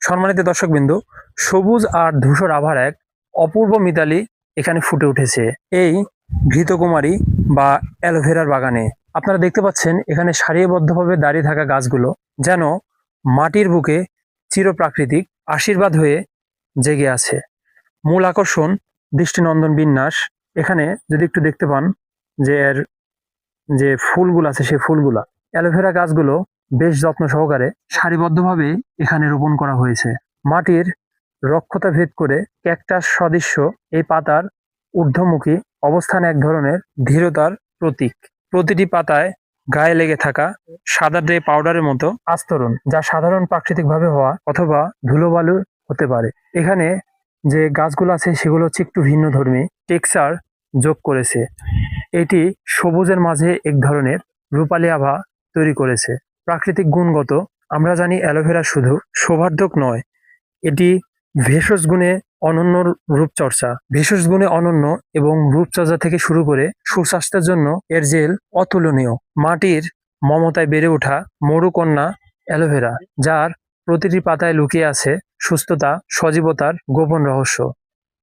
সম্মানিত দর্শকবৃন্দ, সবুজ আর ধূসর আভার এক অপূর্ব মিতালি এখানে ফুটে উঠেছে এই ঘৃতকুমারী বা অ্যালোভেরার বাগানে। আপনারা দেখতে পাচ্ছেন এখানে সারিবদ্ধভাবে দাঁড়িয়ে থাকা গাছগুলো যেন মাটির বুকে চিরপ্রাকৃতিক আশীর্বাদ হয়ে জেগে আছে। মূল আকর্ষণ দৃষ্টিনন্দন বিন্যাস। এখানে যদি একটু দেখতে পান যে এর যে ফুলগুলো আছে সেই ফুলগুলা, অ্যালোভেরা গাছগুলো বেশ যত্ন সহকারে সারিবদ্ধভাবে এখানে রোপণ করা হয়েছে। মাটির রক্ষতা ভেদ করে ক্যাকটাস সদৃশ্য এই পাতার ঊর্ধ্বমুখী অবস্থান এক ধরনের ধীরতার প্রতীক। প্রতিটি পাতায় গায়ে লেগে থাকা সাদা ড্রে পাউডারের মতো আস্তরণ, যা সাধারণ প্রাকৃতিকভাবে হওয়া অথবা ধুলোবালু হতে পারে। এখানে যে গাছগুলো আছে, সেগুলো হচ্ছে একটু ভিন্ন ধর্মী, টেক্সচার যোগ করেছে। এটি সবুজের মাঝে এক ধরনের রূপালী আভা তৈরি করেছে। প্রাকৃতিক গুণগত, আমরা জানি অ্যালোভেরা শুধু শোভার্ধক নয়, এটি ভেষজ গুণে অনন্য রূপচর্চা। ভেষজ গুণে অনন্য এবং রূপচর্চা থেকে শুরু করে সুস্বাস্থ্যের জন্য এর জেল অতুলনীয়। মাটির মমতায় বেড়ে ওঠা মরুকন্যা অ্যালোভেরা, যার প্রতিটি পাতায় লুকিয়ে আছে সুস্থতা, সজীবতার গোপন রহস্য।